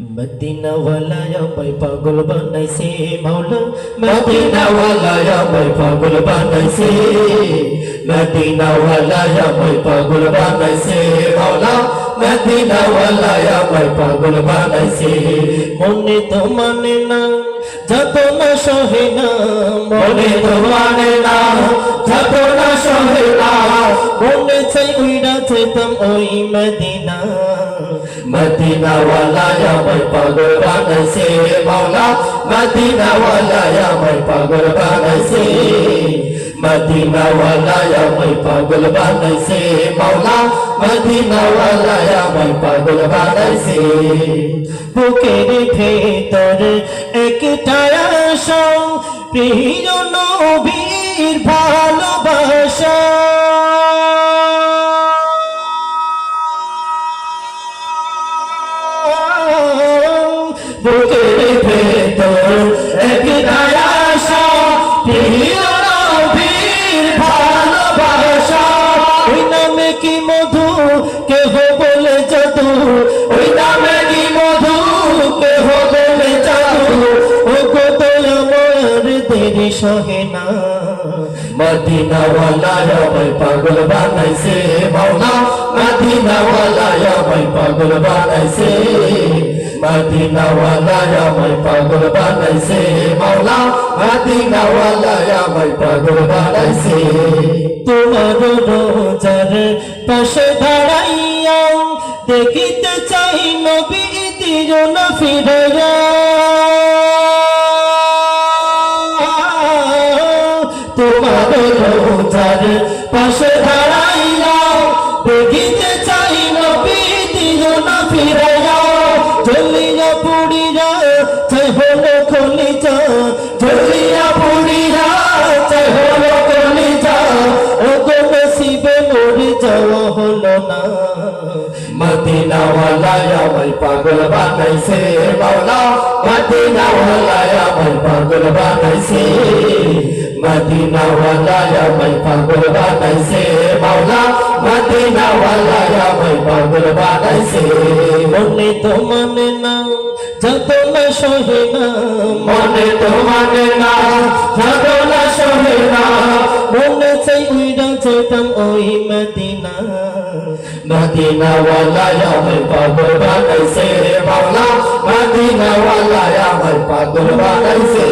মদিনাওয়ালায় আমায় পাগল বানাইছে মাওলা। মদিনাওয়ালায় আমায় পাগল বানাইছে। মদিনাওয়ালায় আমায় পাগল বানাইছে মাওলা। মদিনাওয়ালায় আমায় পাগল বানাইছে। মনে তো মানে না যত না সহে না। মনে তো মানে না যত না সহে না। মনে চাই উইরা যেতাম ওই মদিনা। মদিনা ওয়ালা আমায় পাগল বানাইছে মাওলা মদিনা ওয়ালা আমায় পাগল বানাইছে মদিনা ওয়ালা আমায় পাগল বানাইছে মাওলা মদিনা ওয়ালা আমায় পাগল বানাইছে বুকের ভেতর একটা আশা প্রিয় নবীর ভালোবাসা বুকের ভেতর একটা আশা প্রিয় নবীর ভালোবাসা। ওই নামে কি মধু, কেহ বলে জাদু? ওই নামে কি মধু, কেহ বলে জাদু? ও গো আমার দেরি সহে না। মদিনা ওয়ালা আমায় পাগল বানাইছে মাওলা মদিনা ওয়ালা আমায় পাগল বানাইছে। মদিনা আমায় পাগল বানাইছে, মাওলা মদিনা আমায় পাগল বানাইছে। তোমার রোজার পাশে দাঁড়াইয়া দেখিতে চাই নবী দিও ফিরাইয়া। তোমার রোজার পাশে দাঁড়াইয়া হলো খলিজা জ্বলিয়া পুড়িয়া চাই হলো খলিজা ও গো নসিবে মরে যাওয়া হলো না মদিনা ওয়ালায় আমায় পাগল বানাইছে মাওলা মদিনা ওয়ালায় আমায় পাগল বানাইছে মদিনা ওয়ালায় আমায় পাগল বানাইছে মাওলা মদিনা ওয়ালায় আমায় পাগল বানাইছে মনে তো মানে না যত না সহে না, মনে তো মানে না, যত না সহে না, মনে চাই উইরা যেতাম ওই মদিনা। মদিনা ওয়ালায় আমায় পাগল বানাইছে মাওলা মদিনা ওয়ালায় আমায় পাগল বানাইছে